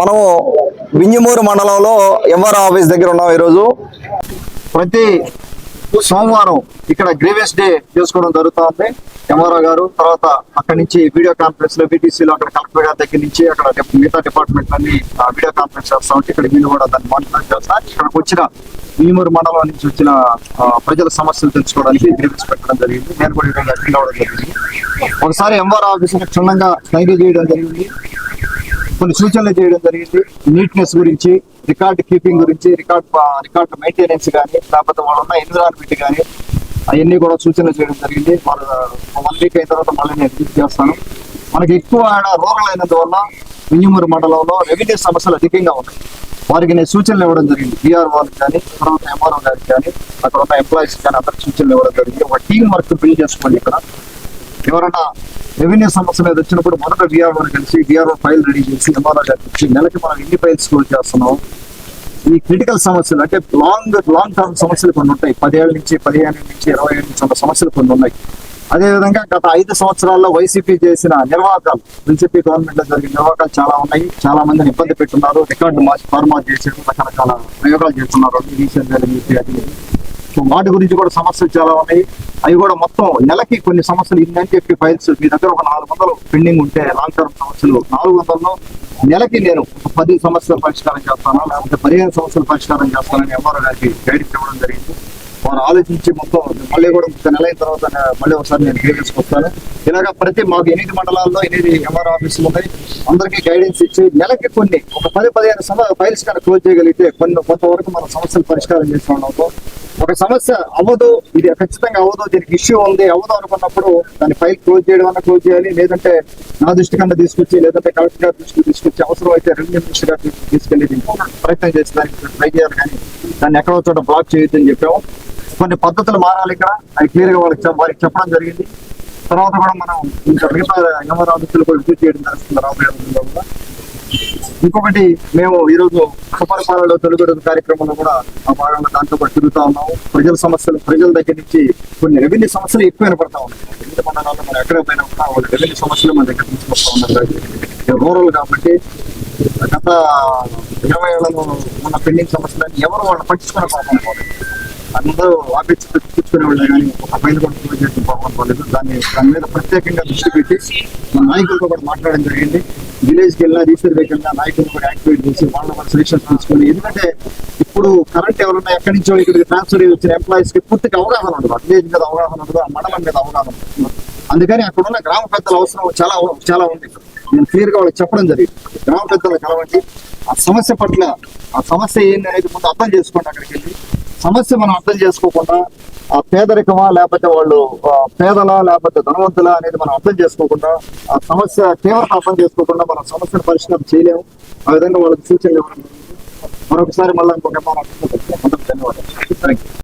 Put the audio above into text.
మనము వింజమూరు మండలంలో MR office దగ్గర ఉన్నాం ఈరోజు. ప్రతి సోమవారం ఇక్కడ గ్రీవియస్ డే చేసుకోవడం జరుగుతుంది. ఎంఆర్ఓ గారు తర్వాత అక్కడి నుంచి వీడియో కాన్ఫరెన్స్లో బీటీసీలో అక్కడ కలెక్టర్ గారి దగ్గర నుంచి అక్కడ మిగతా డిపార్ట్మెంట్ అన్ని వీడియో కాన్ఫరెన్స్ చేస్తా ఉంటే ఇక్కడ వీళ్ళు కూడా దాన్ని మానిటర్ చేస్తా. ఇక్కడికి వచ్చిన భీమూరు మండలం నుంచి వచ్చిన ప్రజల సమస్యలు తెలుసుకోవడానికి గ్రీవెన్స్ పెట్టడం జరిగింది. నేను కూడా అటెండ్ అవ్వడం జరిగింది. ఒకసారి ఎంఆర్ఓ ఆఫీస్ క్షుణ్ణంగా తనిఖీ చేయడం జరిగింది. కొన్ని సూచనలు చేయడం జరిగింది. నీట్నెస్ గురించి రికార్డ్ కీపింగ్ గురించి రికార్డ్ రికార్డ్ మెయింటెనెన్స్ కానీ లేకపోతే వాళ్ళు ఉన్న ఎన్విరాన్మెంట్ కానీ అవన్నీ కూడా సూచనలు చేయడం జరిగింది. వాళ్ళ వన్ వీక్ అయిన తర్వాత మళ్ళీ నేను విజిట్ చేస్తాను. మనకి ఎక్కువ ఆడ రూరల్ అయినందువల్ల వింజమూరు మండలంలో రెవెన్యూ సమస్యలు అధికంగా ఉన్నాయి. వారికి నేను సూచనలు ఇవ్వడం జరిగింది. బీఆర్ వాళ్ళకి కానీ తర్వాత ఎంఆర్ఓ గారికి కానీ అక్కడ ఉన్న ఎంప్లాయీస్ కానీ అందరికి సూచనలు ఇవ్వడం జరిగింది. ఒక టీం వర్క్ బిల్డ్ చేసుకోండి ఇక్కడ. ఎవరైనా రెవెన్యూ సమస్య మీద వచ్చినప్పుడు మొదట విఆర్ఓ కలిసి విఆర్ఓ ఫైల్ రెడీ చేసి ఎంఆర్ఓ గారికి నెలకి మనం ఎన్ని ఫైల్స్ క్లోజ్ చేస్తున్నాం? ఈ క్రిటికల్ సమస్యలు అంటే లాంగ్ లాంగ్ టర్మ్ సమస్యలు కొన్ని ఉంటాయి. పదేళ్ళ నుంచి పదిహేను నుంచి ఇరవై ఏళ్ళ నుంచి ఉన్న సమస్యలు కొన్ని ఉన్నాయి. అదేవిధంగా గత ఐదు సంవత్సరాల్లో వైసీపీ చేసిన నిర్వాహకాలు బీజేపీ గవర్నమెంట్లో జరిగిన నిర్వాహకాలు చాలా ఉన్నాయి. చాలా మందిని ఇబ్బంది పెట్టున్నారు. రికార్డు మార్చి ఫార్మాట్ చేసి రకరకాల ప్రయోగాలు చేస్తున్నారు. రీసెంట్ అది సో వాటి గురించి కూడా సమస్యలు చాలా ఉన్నాయి. అవి కూడా మొత్తం నెలకి కొన్ని సమస్యలు ఇన్ని అని చెప్పి ఫైల్స్ మీ దగ్గర ఒక నాలుగు వందలు పెండింగ్ ఉంటే లాంగ్ టర్మ్ సమస్యలు నాలుగు వందల్లో నెలకి నేను పది సమస్యలు పరిష్కారం చేస్తాను లేకపోతే పదిహేను సమస్యలు పరిష్కారం చేస్తానని ఎంఆర్ఓ గారికి గైడెన్స్ ఇవ్వడం జరిగింది. వారు ఆలోచించి మొత్తం మళ్ళీ కూడా ఒక నెల అయిన తర్వాత మళ్ళీ ఒకసారి నేను గ్రీవెన్స్ వస్తాను. ఇలాగ ప్రతి మాకు ఎనిమిది మండలాల్లో ఎనిమిది ఎంఆర్ ఆఫీసులు ఉన్నాయి అందరికీ గైడెన్స్ ఇచ్చి నెలకి కొన్ని ఒక పది పదిహేను సమ ఫైల్స్ కనుక క్లోజ్ చేయగలిగితే కొన్ని కొంతవరకు మన సమస్యలు పరిష్కారం చేసి ఒక సమస్య అవ్వదు ఇది ఖచ్చితంగా అవ్వదు దీనికి ఇష్యూ ఉంది అవ్వదు అనుకున్నప్పుడు దాని ఫైల్ క్లోజ్ చేయడం అన్న క్లోజ్ చేయాలి. లేదంటే నా దృష్టి కన్నా తీసుకొచ్చి లేదంటే కలెక్టర్ గారి దృష్టికి తీసుకొచ్చి అవసరం అయితే రెవెన్యూ మినిస్టర్ గారి తీసుకెళ్ళి దీనికి ప్రయత్నం చేసి దానికి ట్రై చేయాలి. కానీ దాన్ని ఎక్కడో చోట బ్లాక్ చేయొద్దని చెప్పాము. కొన్ని పద్ధతులు మారాలి ఇక్కడ. అవి క్లియర్గా వాళ్ళకి వారికి చెప్పడం జరిగింది. తర్వాత కూడా మనం ఇంకా మిగతా ఎంఆర్ కూడా విజిట్ చేయడం జరుగుతుంది రాబోయే కూడా. ఇంకొకటి మేము ఈరోజు సుపరిపాలనలో తెలుగు కార్యక్రమంలో కూడా ఆ భాగంలో దాంతో పాటు తిరుగుతా ఉన్నాము. ప్రజల సమస్యలు ప్రజల దగ్గర నుంచి కొన్ని రెవెన్యూ సమస్యలు ఎక్కువ వినపడతా ఉన్నాయి. ఎన్ని మండలాల్లో మనం ఎక్కడ పోయినా కూడా వాళ్ళ రెవెన్యూ సమస్యలు మన దగ్గర తీసుకొస్తా ఉన్నారు రూరల్ కాబట్టి గత ఇరవై ఏళ్ళలో ఉన్న పెండింగ్ సమస్యలన్నీ ఎవరు వాళ్ళు పట్టించుకునే పాపం పోలేదు అందరూ ఆఫీస్ కూర్చునే వాళ్ళు కానీ ఒక పైన కూడా పూజ చేసిన పాపం దాన్ని దాని మీద ప్రత్యేకంగా దృష్టి పెట్టి మన నాయకులతో కూడా మాట్లాడడం జరిగింది. విలేజ్కి వెళ్ళినా రీసర్వేకి వెళ్ళినా నాయకులు కూడా యాక్టివేట్ చేసి వాళ్ళ వాళ్ళ సెలక్షన్స్ తీసుకొని ఎందుకంటే ఇప్పుడు కరెంట్ ఎవరన్నా ఎక్కడి నుంచో ఇక్కడికి ట్రాన్స్ఫర్ వచ్చిన ఎంప్లాయీస్కి పూర్తిగా అవగాహన ఉండదు. విలేజ్ మీద అవగాహన ఉండదు ఆ మండలం మీద అవగాహన ఉండదు. అందుకని అక్కడ ఉన్న గ్రామ పెద్దల అవసరం చాలా చాలా ఉంది. నేను క్లియర్గా వాళ్ళకి చెప్పడం జరిగింది. గ్రామ పెద్దలు కలవండి. ఆ సమస్య పట్ల ఆ సమస్య ఏంటి అనేది ముందు అర్థం చేసుకోండి అక్కడికి వెళ్ళి. సమస్య మనం అర్థం చేసుకోకుండా ఆ పేదరికమా లేకపోతే వాళ్ళు పేదలా లేకపోతే ధనవంతులా అనేది మనం అర్థం చేసుకోకుండా ఆ సమస్య తీవ్రత అర్థం చేసుకోకుండా మనం సమస్యను పరిష్కారం చేయలేము. ఆ విధంగా వాళ్ళకి సూచనలు ఇవ్వడం మరొకసారి మళ్ళీ ఇంకొక ధన్యవాదాలు. Thank you